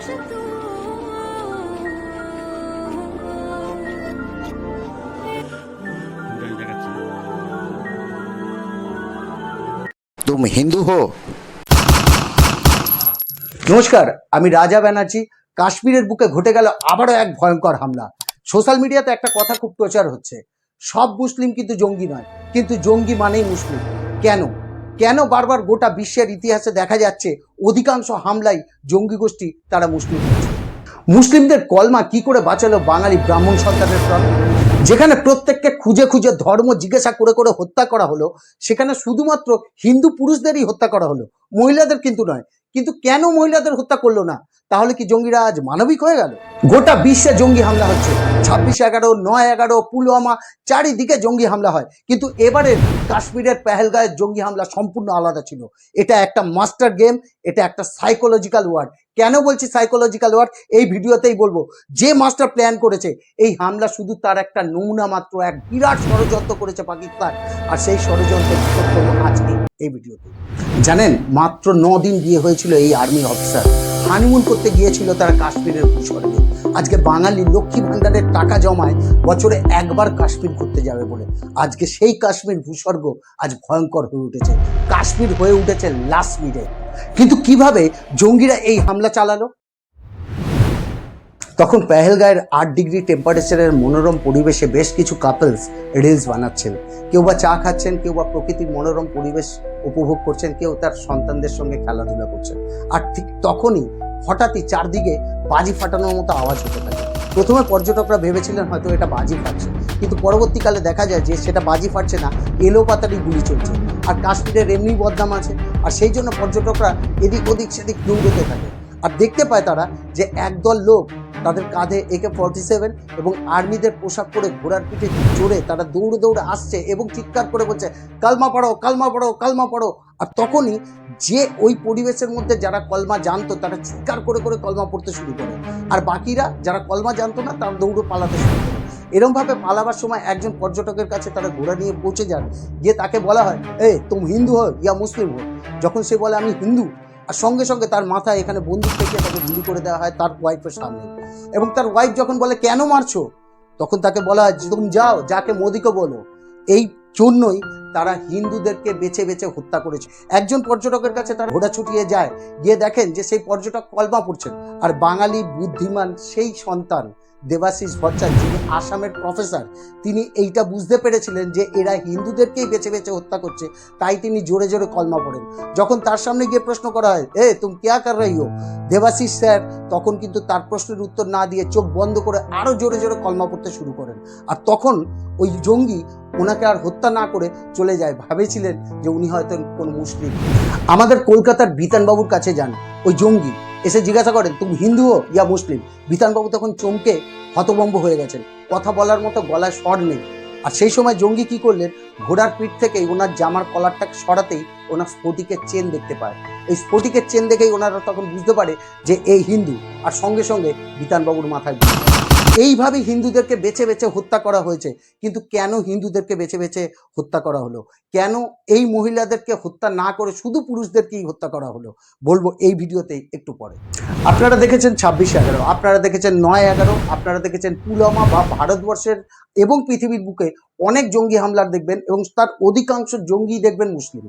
তুম হিন্দু হো নমস্কার, আমি রাজা ব্যানার্জি। কাশ্মীরের বুকে ঘটে গেল আবারও এক ভয়ঙ্কর হামলা। সোশ্যাল মিডিয়াতে একটা কথা খুব প্রচার হচ্ছে। সব মুসলিম কিন্তু জঙ্গি নয়, কিন্তু জঙ্গি মানেই মুসলিম। কেন? কেন বারবার গোটা বিশ্বের ইতিহাসে দেখা যাচ্ছে অধিকাংশ হামলাই জঙ্গি গোষ্ঠী তারা মুসলিম মুসলিমদের কলমা কি করে বাঁচালো বাঙালি ব্রাহ্মণ সরকারের প্রাণ? যেখানে প্রত্যেককে খুঁজে খুঁজে ধর্ম জিজ্ঞাসা করে করে হত্যা করা হলো, সেখানে শুধুমাত্র হিন্দু পুরুষদেরই হত্যা করা হলো, মহিলাদের কিন্তু নয়। কিন্তু কেন মহিলাদের হত্যা করল না? তাহলে কি জঙ্গিরা আজ মানবিক হয়ে গেল? গোটা বিশ্বে জঙ্গি হামলা হচ্ছে। ছাব্বিশ এগারো, নয় এগারো, পুলওয়ামা চারিদিকে জঙ্গি হামলা হয়। কিন্তু এবারের কাশ্মীরের পেহেলগাঁয়ের জঙ্গি হামলা সম্পূর্ণ আলাদা ছিল। এটা একটা মাস্টার গেম, এটা একটা সাইকোলজিক্যাল ওয়ার্ড কেন বলছি সাইকোলজিক্যাল ওয়ার্ড এই ভিডিওতেই বলব। যে মাস্টার প্ল্যান করেছে, এই হামলা শুধু তার একটা নমুনা মাত্র, এক বিরাট ষড়যন্ত্র করেছে পাকিস্তান। আর সেই ষড়যন্ত্রের আজকে এই ভিডিওতে। জানেন, মাত্র ন দিন বিয়ে হয়েছিল এই আর্মি অফিসার হানিমুন করতে গিয়েছিল তারা কাশ্মীরের ভূস্বর্গে। আজকে বাঙালি লক্ষ্মী ভাণ্ডারের টাকা জমায় বছরে একবার কাশ্মীর ঘুরতে যাবে বলে। আজকে সেই কাশ্মীর ভূস্বর্গ আজ ভয়ঙ্কর হয়ে উঠেছে। কাশ্মীর হয়ে উঠেছে মিনিটে কিন্তু কীভাবে জঙ্গিরা এই হামলা চালালো? তখন পেহেলগাঁয়ের আট ডিগ্রি টেম্পারেচারের মনোরম পরিবেশে বেশ কিছু কাপলস রিলস বানাচ্ছেন। কেউ বা চা খাচ্ছেন, কেউ বা প্রকৃতির মনোরম পরিবেশ উপভোগ করছেন, কেউ তার সন্তানদের সঙ্গে খেলাধুলা করছেন। আর ঠিক তখনই হঠাৎই চারদিকে বাজি ফাটানোর মতো আওয়াজ হতে থাকে। প্রথমে পর্যটকরা ভেবেছিলেন হয়তো এটা বাজি ফাটছে। কিন্তু পরবর্তীকালে দেখা যায় যে সেটা বাজি ফাটছে না এলো পাতারই গুলি চলছে। আর কাশ্মীরের এমনি বদনাম আছে। আর সেই জন্য পর্যটকরা এদিক ওদিক সেদিক দৌড়তে থাকে। আর দেখতে পায় তারা যে একদল লোক তাদের কাঁধে একে ফর্টি সেভেন এবং আর্মিদের পোশাক পরে ঘোড়ার পিঠে চড়ে তারা দৌড়ে দৌড়ে আসছে এবং চিৎকার করে বলছে, কালমা পড়ো কালমা পড়ো কালমা পড়ো। আর তখনই যে ওই পরিবেশের মধ্যে যারা কলমা জানতো তারা চিৎকার করে করে কলমা পড়তে শুরু করে। আর বাকিরা যারা কলমা জানতো না তারা দৌড়ে পালাতে শুরু করে। এরমভাবে পালাবার সময় একজন পর্যটকের কাছে তারা ঘোড়া নিয়ে পৌঁছে যান। গিয়ে তাকে বলা হয় এ তুমি হিন্দু হো ইয়া মুসলিম হো যখন সে বলে, আমি হিন্দু আর সঙ্গে সঙ্গে তার মাথায় এখানে বন্দুক থেকে তাকে গুলি করে দেওয়া হয় তার ওয়াইফের সামনে। এবং তার ওয়াইফ যখন বলে, কেন মারছো? তখন তাকে বলা হয় তুমি যাও, যাকে মোদিকে বলো। এই জন্যই তারা হিন্দুদেরকে বেছে বেছে হত্যা করেছে। একজন পর্যটকের কাছে তারা ঘোড়া ছুটিয়ে যায়, গিয়ে দেখেন যে সেই পর্যটক কলমা পড়ছেন। আর বাঙালি বুদ্ধিমান সেই সন্তান দেবাশিস ভট্টাচার্য, যিনি আসামের প্রফেসর তিনি এইটা বুঝতে পেরেছিলেন যে এরা হিন্দুদেরকেই বেছে বেছে হত্যা করছে, তাই তিনি জোরে জোরে কলমা পড়েন। যখন তার সামনে গিয়ে প্রশ্ন করা হয়, এ, তুমি কেয়া কর রহি হো? দেবাশিস স্যার তখন কিন্তু তার প্রশ্নের উত্তর না দিয়ে চোখ বন্ধ করে আরও জোরে জোরে কলমা পড়তে শুরু করেন। আর তখন ওই জঙ্গি ওনাকে আর হত্যা না করে চলে যায়। ভেবেছিলেন যে উনি হয়তো কোনো মুসলিম। আমাদের কলকাতার বিতানবাবুর কাছে যান, ওই জঙ্গি। এসে জিজ্ঞাসা করেন, তুমি হিন্দু হো ইয়া, মুসলিম। বিতানবাবু তখন চমকে হতবম্ব হয়ে গেছেন। কথা বলার মতো গলায় স্বর নেই। আর সেই সময় জঙ্গি কি করলেন? ঘোড়ার পিঠ থেকেই ওনার জামার কলারটা সরাতেই ওনার স্ফটিকের চেন দেখতে পায়। এই স্ফটিকের চেন দেখেই ওনারা তখন বুঝতে পারে যে এই হিন্দু। আর সঙ্গে সঙ্গে বিতানবাবুর মাথায়। এইভাবে হিন্দুদেরকে বেছে বেছে হত্যা করা হয়েছে। কিন্তু কেন হিন্দুদেরকে বেছে বেছে হত্যা করা হলো? কেন এই মহিলাদেরকে হত্যা না করে শুধু পুরুষদেরকেই হত্যা করা হলো? বলব এই ভিডিওতে একটু পরে। আপনারা দেখেছেন ছাব্বিশ এগারো, আপনারা দেখেছেন নয় এগারো, আপনারা দেখেছেন পুলওয়ামা বা ভারতবর্ষের এবং পৃথিবীর বুকে অনেক জঙ্গি হামলার দেখবেন এবং তার অধিকাংশ জঙ্গি দেখবেন মুসলিম।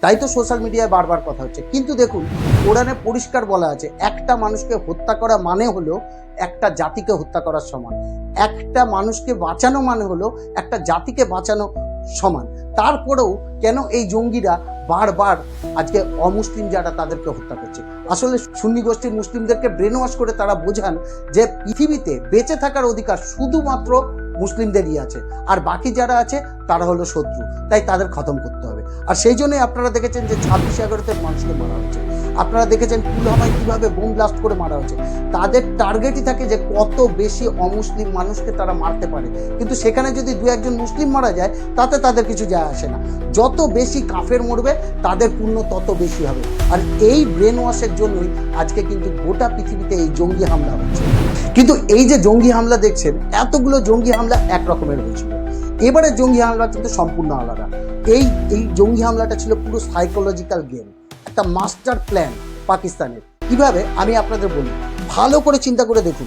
তাই তো সোশ্যাল মিডিয়ায় বারবার কথা হচ্ছে। কিন্তু দেখুন, কোরআনে পরিষ্কার বলা আছে, একটা মানুষকে হত্যা করা মানে হলো একটা জাতিকে হত্যা করার সমান। একটা মানুষকে বাঁচানো মানে হলো একটা জাতিকে বাঁচানো সমান। তারপরেও কেন এই জঙ্গিরা বারবার আজকে অমুসলিম যারা তাদেরকে হত্যা করছে? আসলে সুন্নি গোষ্ঠীর মুসলিমদেরকে ব্রেন ওয়াশ করে তারা বোঝান যে পৃথিবীতে বেঁচে থাকার অধিকার শুধুমাত্র মুসলিমদেরই আছে। আর বাকি যারা আছে, তারা হলো শত্রু। তাই তাদের খতম করতে হবে। আর সেই জন্যই আপনারা দেখেছেন যে ছাব্বিশে এগারোতে মানুষকে মারা হচ্ছে। আপনারা দেখেছেন পুলহামায় কীভাবে বোম ব্লাস্ট করে মারা হচ্ছে তাদের টার্গেটই থাকে যে কত বেশি অমুসলিম মানুষকে তারা মারতে পারে। কিন্তু সেখানে যদি দু একজন মুসলিম মারা যায়, তাতে তাদের কিছু যায় আসে না। যত বেশি কাফের মরবে, তাদের পুণ্য তত বেশি হবে। আর এই ব্রেন ওয়াশের জন্যই আজকে কিন্তু গোটা পৃথিবীতে এই জঙ্গি হামলা হচ্ছে। কিন্তু এই যে জঙ্গি হামলা দেখছেন, এতগুলো জঙ্গি হামলা এক রকমের হয়েছিল। এবারে জঙ্গি হামলা কিন্তু সম্পূর্ণ আলাদা। এই এই জঙ্গি হামলাটা ছিল পুরো সাইকোলজিক্যাল গেম একটা মাস্টার প্ল্যান পাকিস্তানের। কীভাবে? আমি আপনাদের বলি। ভালো করে চিন্তা করে দেখুন।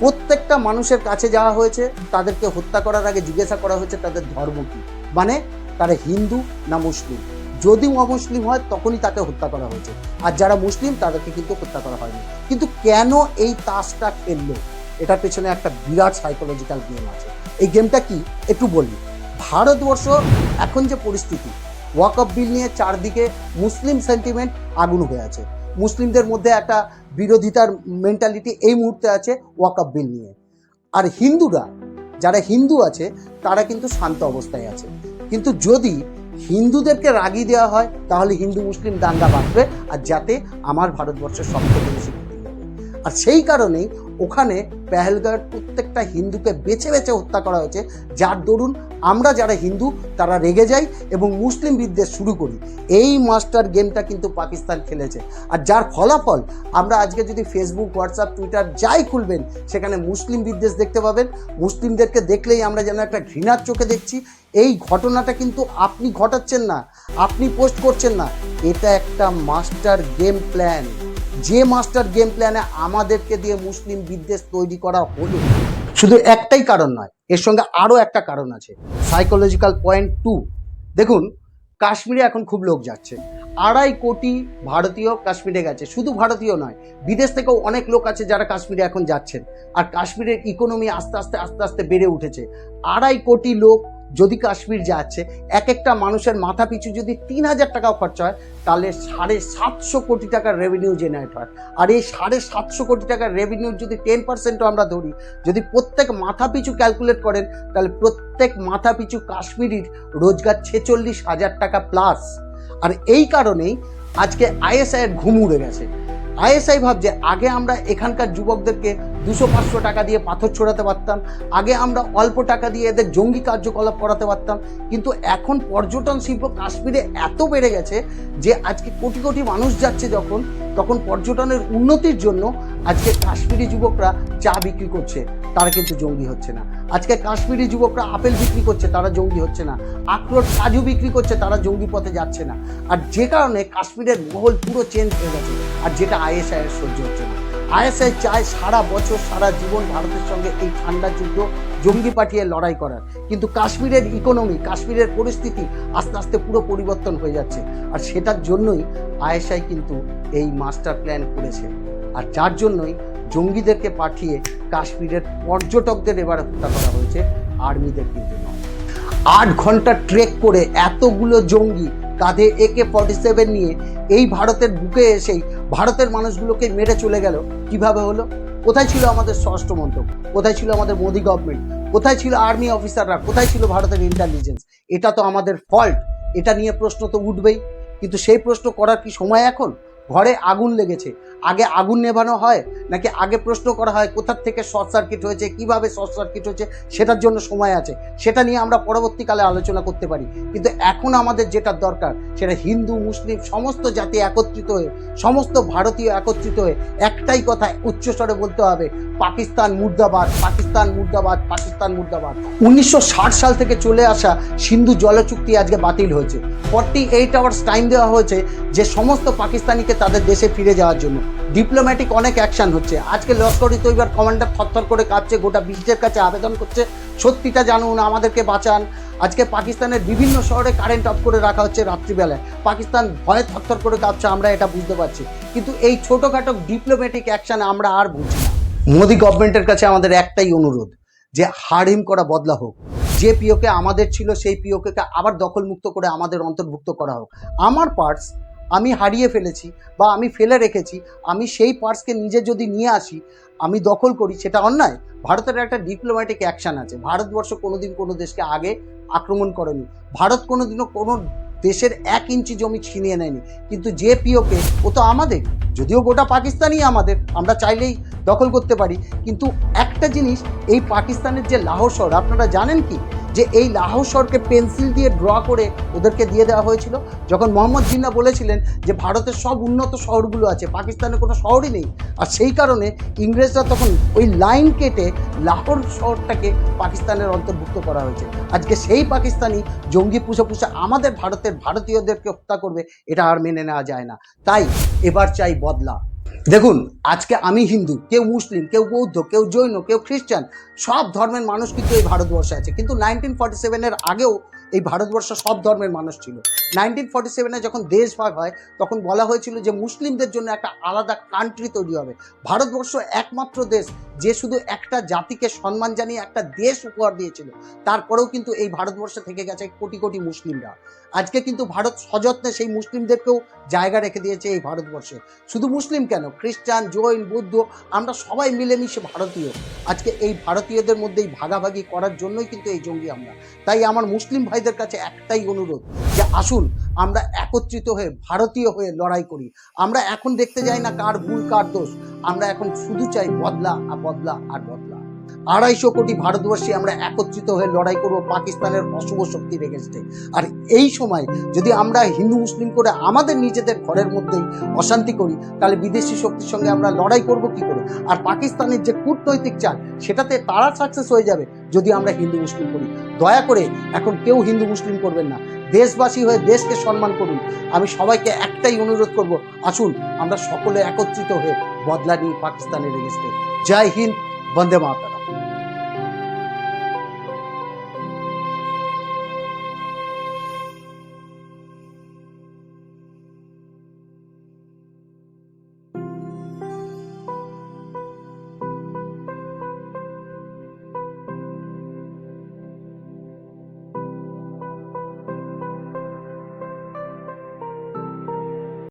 প্রত্যেকটা মানুষের কাছে যাওয়া হয়েছে, তাদেরকে হত্যা করার আগে জিজ্ঞাসা করা হয়েছে, তাদের ধর্ম কী? মানে তারা হিন্দু না মুসলিম? যদি অমুসলিম হয়, তখনই তাকে হত্যা করা হয়েছে। আর যারা মুসলিম, তাদেরকে কিন্তু হত্যা করা হয়নি। কিন্তু কেন এই তাসটা খেললো? এটার পেছনে একটা বিরাট সাইকোলজিক্যাল গেম আছে। এই গেমটা কি? একটু বলি। ভারতবর্ষ এখন যে পরিস্থিতি ওয়াকআপ বিল নিয়ে চারদিকে মুসলিম সেন্টিমেন্ট আগুন হয়ে আছে। মুসলিমদের মধ্যে একটা বিরোধিতার মেন্টালিটি এই মুহূর্তে আছে ওয়াকআপ বিল নিয়ে। আর হিন্দুরা, যারা হিন্দু আছে, তারা কিন্তু শান্ত অবস্থায় আছে। কিন্তু যদি হিন্দুদেরকে রাগিয়ে দেওয়া হয়, তাহলে হিন্দু মুসলিম দাঙ্গা বাঁধবে, আর যাতে আমার ভারতবর্ষের সবথেকে বেশি আর সেই কারণেই ওখানে পেহেলগাঁর প্রত্যেকটা হিন্দুকে বেছে বেছে হত্যা করা হয়েছে। যার দরুন আমরা যারা হিন্দু, তারা রেগে যাই এবং মুসলিম বিদ্বেষ শুরু করি। এই মাস্টার গেমটা কিন্তু পাকিস্তান খেলেছে। আর যার ফলাফল, আমরা আজকে যদি ফেসবুক হোয়াটসঅ্যাপ টুইটার যাই খুলবেন, সেখানে মুসলিম বিদ্বেষ দেখতে পাবেন। মুসলিমদেরকে দেখলেই আমরা যেন একটা ঘৃণার চোখে দেখছি। এই ঘটনাটা কিন্তু আপনি ঘটাচ্ছেন না, আপনি পোস্ট করছেন না। এটা একটা মাস্টার গেম প্ল্যান। যে মাস্টার গেম প্ল্যানে আমাদেরকে দিয়ে মুসলিম বিদ্বেষ তৈরি করা হলো, শুধু একটাই কারণ নয়, এর সঙ্গে আরও একটা কারণ আছে সাইকোলজিক্যাল পয়েন্ট টু দেখুন, কাশ্মীরে এখন খুব লোক যাচ্ছে, আড়াই কোটি ভারতীয় কাশ্মীরে গেছে, শুধু ভারতীয় নয়, বিদেশ থেকেও অনেক লোক আছে যারা কাশ্মীরে এখন যাচ্ছেন, আর কাশ্মীরের ইকোনমি আস্তে আস্তে আস্তে আস্তে বেড়ে উঠেছে, আড়াই কোটি লোক যদি কাশ্মীর যাচ্ছে এক একটা মানুষের মাথা পিছু যদি তিন হাজার টাকাও খরচা হয়, তাহলে সাড়ে সাতশো কোটি টাকার রেভিনিউ জেনারেট হয়। আর এই সাড়ে সাতশো কোটি টাকার রেভিনিউ যদি টেন পার্সেন্টও আমরা ধরি, যদি প্রত্যেক মাথা পিছু ক্যালকুলেট করেন, তাহলে প্রত্যেক মাথা পিছু কাশ্মীরির রোজগার ছেচল্লিশ হাজার টাকা প্লাস আর এই কারণেই আজকে আইএসআইয়ের ঘুম উড়ে গেছে। আইএসআই ভাবছে, আগে আমরা এখানকার যুবকদেরকে দুশো পাঁচশো টাকা দিয়ে পাথর ছোড়াতে পারতাম, আগে আমরা অল্প টাকা দিয়ে এদের জঙ্গি কার্যকলাপ করাতে পারতাম, কিন্তু এখন পর্যটন শিল্প কাশ্মীরে এত বেড়ে গেছে যে আজকে কোটি কোটি মানুষ যাচ্ছে যখন, তখন পর্যটনের উন্নতির জন্য আজকে কাশ্মীরি যুবকরা চা বিক্রি করছে, তারা কিন্তু জঙ্গি হচ্ছে না। আজকে কাশ্মীরি যুবকরা আপেল বিক্রি করছে, তারা জঙ্গি হচ্ছে না। আখরোট কাজু বিক্রি করছে, তারা জঙ্গি পথে যাচ্ছে না। আর যে কারণে কাশ্মীরের মহল পুরো চেঞ্জ হয়ে গেছে। আর যেটা আইএসআই এর সহ্য হচ্ছে না। আইএসআই চায় সারা বছর সারা জীবন ভারতের সঙ্গে এই ঠান্ডা যুদ্ধ জঙ্গি পাঠিয়ে লড়াই করার। কিন্তু কাশ্মীরের ইকোনমি কাশ্মীরের পরিস্থিতি আস্তে আস্তে পুরো পরিবর্তন হয়ে যাচ্ছে। আর সেটার জন্যই আইএসআই কিন্তু এই মাস্টার প্ল্যান করেছে। আর যার জন্যই জঙ্গিদেরকে পাঠিয়ে কাশ্মীরের পর্যটকদের এবার হত্যা করা হয়েছে, আর্মিদের কিন্তু নয়। আট ঘণ্টা ট্রেক করে এতগুলো জঙ্গি কাঁধে একে ফর্টি সেভেন নিয়ে এই ভারতের বুকে এসেই ভারতের মানুষগুলোকে মেরে চলে গেল। কীভাবে হলো? কোথায় ছিল আমাদের স্বরাষ্ট্র মন্ত্রক কোথায় ছিল আমাদের মোদি গভর্নমেন্ট কোথায় ছিল আর্মি অফিসাররা কোথায় ছিল ভারতের ইন্টেলিজেন্স এটা তো আমাদের ফল্ট এটা নিয়ে প্রশ্ন তো উঠবেই। কিন্তু সেই প্রশ্ন করার কি সময় এখন? ঘরে আগুন লেগেছে। আগে আগুন নেভানো হয়, নাকি আগে প্রশ্ন করা হয়, কোথার থেকে শর্ট সার্কিট হয়েছে, কীভাবে শর্ট সার্কিট হয়েছে, সেটার জন্য সময় আছে। সেটা নিয়ে আমরা পরবর্তীকালে আলোচনা করতে পারি। কিন্তু এখন আমাদের যেটা দরকার, সেটা হিন্দু, মুসলিম, সমস্ত জাতি একত্রিত হয়ে, সমস্ত ভারতীয় একত্রিত হয়ে, একটাই কথা উচ্চস্বরে বলতে হবে, পাকিস্তান মুর্দাবাদ পাকিস্তান মুর্দাবাদ পাকিস্তান মুর্দাবাদ। উনিশশো ষাট সাল থেকে চলে আসা সিন্ধু জল চুক্তি আজকে বাতিল হয়েছে। ফর্টি এইট আওয়ার্স টাইম দেওয়া হয়েছে যে সমস্ত পাকিস্তানিকে তাদের দেশে ফিরে যাওয়ার জন্য। ডিপ্লোম্যাটিক অনেক অ্যাকশন হচ্ছে। আজকে লস্কর তৈবার কমান্ডার থরথর করে কাঁপছে, গোটা বিশ্বের কাছে আবেদন করছে। সত্যিটা জানুন, আমাদেরকে বাঁচান। আজকে পাকিস্তানের বিভিন্ন শহরে কারেন্ট অফ করে রাখা হচ্ছে রাত্রিবেলায়। পাকিস্তান ভয়ে থরথর করে কাঁপছে, আমরা এটা বুঝতে পারছি। কিন্তু এই ছোটোখাটো ডিপ্লোম্যাটিক অ্যাকশন আমরা আর বুঝি না। মোদি গভর্নমেন্টের কাছে আমাদের একটাই অনুরোধ, যে হাড়হিম করা বদলা হোক। যে পিওকে আমাদের ছিল, সেই পিওকে আবার দখলমুক্ত করে আমাদের অন্তর্ভুক্ত করা হোক। আমার পার্টস আমি হারিয়ে ফেলেছি বা আমি ফেলে রেখেছি, আমি সেই পার্টসকে নিজে যদি নিয়ে আসি, আমি দখল করি, সেটা অন্যায়? ভারতের একটা ডিপ্লোম্যাটিক অ্যাকশান আছে। ভারতবর্ষ কোনোদিন কোনো দেশকে আগে আক্রমণ করেনি। ভারত কোনোদিনও কোনো দেশের এক ইঞ্চি জমি ছিনিয়ে নেয়নি। কিন্তু যে পিওকে ও তো আমাদের। যদিও গোটা পাকিস্তানই আমাদের, আমরা চাইলেই দখল করতে পারি। কিন্তু একটা জিনিস, এই পাকিস্তানের যে লাহোর শহর, আপনারা জানেন কি? যে এই লাহোর শহরকে পেন্সিল দিয়ে ড্র করে ওদেরকে দিয়ে দেওয়া হয়েছিল। যখন মোহাম্মদ জিন্না বলেছিলেন যে ভারতের সব উন্নত শহরগুলো আছে পাকিস্তানে কোনো শহরই নেই। আর সেই কারণে ইংরেজরা তখন ওই লাইন কেটে লাহোর শহরটাকে পাকিস্তানের অন্তর্ভুক্ত করা হয়েছে। আজকে সেই পাকিস্তানি জঙ্গি পুষে পুষে আমাদের ভারতের ভারতীয়দেরকে হত্যা করবে, এটা আর মেনে নেওয়া যায় না। তাই এবার চাই বদলা। দেখুন, আজকে আমি হিন্দু, কেউ মুসলিম, কেউ বৌদ্ধ, কেউ জৈন, কেউ খ্রিস্টান, সব ধর্মের মানুষ কিন্তু এই ভারতবর্ষে আছে। কিন্তু নাইনটিন ফর্টি সেভেনের আগেও এই ভারতবর্ষ সব ধর্মের মানুষ ছিল। নাইনটিন ফর্টি সেভেনে যখন দেশ ভাগ হয়, তখন বলা হয়েছিল যে মুসলিমদের জন্য একটা আলাদা কান্ট্রি তৈরি হবে। ভারতবর্ষ একমাত্র দেশ যে শুধু একটা জাতিকে সম্মান জানিয়ে একটা দেশ উপহার দিয়েছিল। তারপরেও কিন্তু এই ভারতবর্ষে থেকে গেছে কোটি কোটি মুসলিমরা। আজকে কিন্তু ভারত সযত্নে সেই মুসলিমদেরকেও জায়গা রেখে দিয়েছে এই ভারতবর্ষে। শুধু মুসলিম কেন? খ্রিস্টান, জৈন, বৌদ্ধ, আমরা সবাই মিলেমিশে ভারতীয়। আজকে এই ভারতীয়দের মধ্যেই ভাগাভাগি করার জন্যই কিন্তু এই জঙ্গি আমরা। তাই আমার মুসলিম ভাইদের কাছে একটাই অনুরোধ যে আসুন, আমরা একত্রিত হয়ে ভারতীয় হয়ে লড়াই করি। আমরা এখন দেখতে যাই না কার ভুল, কার দোষ। আমরা এখন শুধু চাই বদলা আর বদলা আর বদলা। আড়াইশো কোটি ভারতবর্ষী আমরা একত্রিত হয়ে লড়াই করব পাকিস্তানের অশুভ শক্তির এগেনস্টে আর এই সময় যদি আমরা হিন্দু, মুসলিম করে আমাদের নিজেদের ঘরের মধ্যেই অশান্তি করি, তাহলে বিদেশি শক্তির সঙ্গে আমরা লড়াই করব কি করে? আর পাকিস্তানের যে কূটনৈতিক চাল, সেটাতে তারা সাকসেস হয়ে যাবে যদি আমরা হিন্দু, মুসলিম করি। দয়া করে এখন কেউ হিন্দু, মুসলিম করবেন না। দেশবাসী হয়ে দেশকে সম্মান করুন। আমি সবাইকে একটাই অনুরোধ করব, আসুন আমরা সকলে একত্রিত হয়ে বদলা নিই পাকিস্তানের এগেনস্টে জয় হিন্দ, বন্দে মাতা